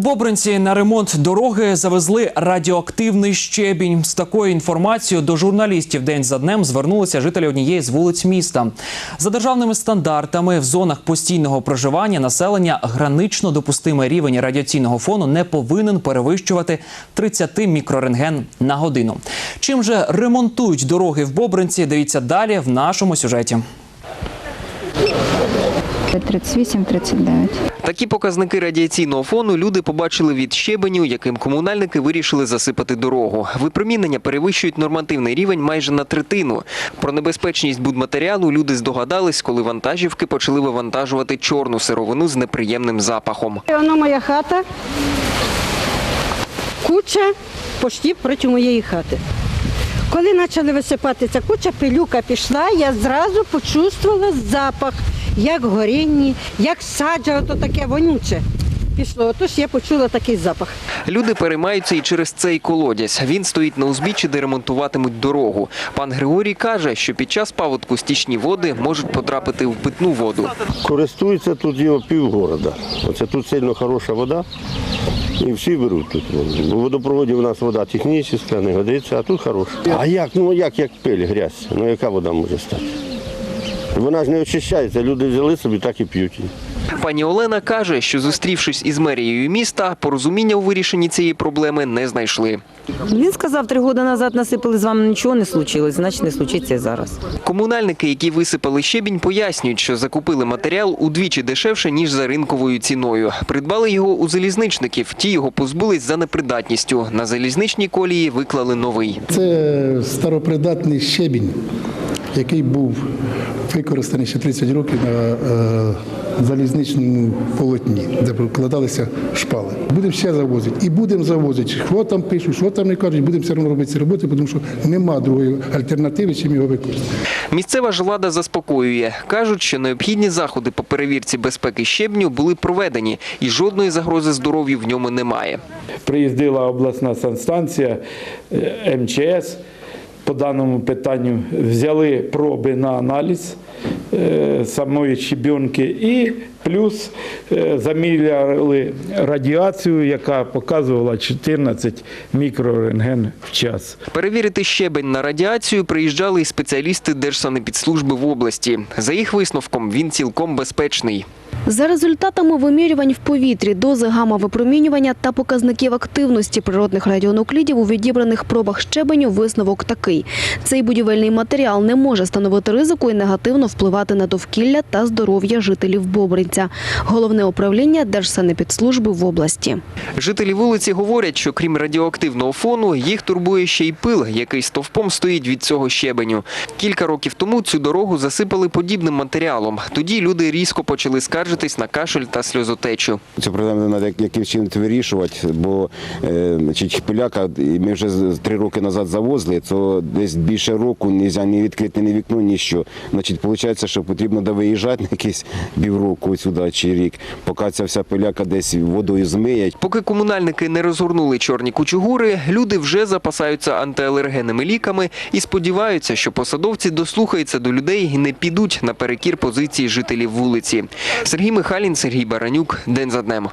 Бобринці на ремонт дороги завезли радіоактивний щебінь. З такою інформацією до журналістів день за днем звернулися жителі однієї з вулиць міста. За державними стандартами в зонах постійного проживання населення гранично допустимий рівень радіаційного фону не повинен перевищувати 30 мікрорентген на годину. Чим же ремонтують дороги в Бобринці? Дивіться далі в нашому сюжеті. 38-39. Такі показники радіаційного фону люди побачили від щебеню, яким комунальники вирішили засипати дорогу. Випромінення перевищують нормативний рівень майже на третину. Про небезпечність будматеріалу люди здогадались, коли вантажівки почали вивантажувати чорну сировину з неприємним запахом. Воно моя хата. Куча почти проти моєї хати. Коли почали висипати ця куча, пилюка пішла, я зразу почувствувала запах, як горінні, як саджа, ото таке вонюче. Пішло. Отож я почула такий запах. Люди переймаються і через цей колодязь. Він стоїть на узбіччі, де ремонтуватимуть дорогу. Пан Григорій каже, що під час паводку стічні води можуть потрапити в питну воду. Користується тут його півгорода. Оце тут сильно хороша вода. І всі беруть тут воду. У водопроводі у нас вода технічна, не годиться, а тут хороша. А як? Ну як, як пиль, грязь. Ну яка вода може стати? Вона ж не очищається, люди взяли собі, так і п'ють. Пані Олена каже, що зустрівшись із мерією міста, порозуміння у вирішенні цієї проблеми не знайшли. Він сказав, три роки назад насипали з вами нічого не случилось, значить не случиться і зараз. Комунальники, які висипали щебінь, пояснюють, що закупили матеріал удвічі дешевше, ніж за ринковою ціною. Придбали його у залізничників, ті його позбулись за непридатністю. На залізничній колії виклали новий. Це старопридатний щебінь, який був використаний ще 30 років на е, залізничному полотні, де прокладалися шпали. Будемо ще завозити. І будемо завозити. Що там пишуть, що там не кажуть, будемо все одно робити ці роботи, тому що нема другої альтернативи, чим його використати. Місцева ж влада заспокоює. Кажуть, що необхідні заходи по перевірці безпеки щебню були проведені, і жодної загрози здоров'ю в ньому немає. приїздила обласна санстанція е, МЧС по даному питанню, взяли проби на аналіз е, самої щебінки і плюс е, заміряли радіацію, яка показувала 14 мікрорентген в час. Перевірити щебень на радіацію приїжджали і спеціалісти Держсанепідслужби в області. За їх висновком, він цілком безпечний. За результатами вимірювань в повітрі, дози гамма-випромінювання та показників активності природних радіонуклідів у відібраних пробах щебеню висновок такий. Цей будівельний матеріал не може становити ризику і негативно впливати на довкілля та здоров'я жителів Бобринця. Головне управління Держсанепідслужби в області. Жителі вулиці говорять, що крім радіоактивного фону, їх турбує ще й пил, який стовпом стоїть від цього щебеню. Кілька років тому цю дорогу засипали подібним матеріалом. Тоді люди різко почали скаржитись на кашель та сльозотечу. Цю проблему треба якимось чином вирішувати, бо е, значить, пиляка і ми вже з- три роки назад завозили, то десь більше року не можна ні відкрити ні вікно, ні що. Значить, виходить, що потрібно да виїжджати на якийсь півроку сюди чи рік, поки ця вся пиляка десь водою змиє. Поки комунальники не розгорнули чорні кучугури, люди вже запасаються антиалергенними ліками і сподіваються, що посадовці дослухаються до людей і не підуть наперекір позиції жителів вулиці. Сергій Михайлін, Сергій Баранюк. День за днем.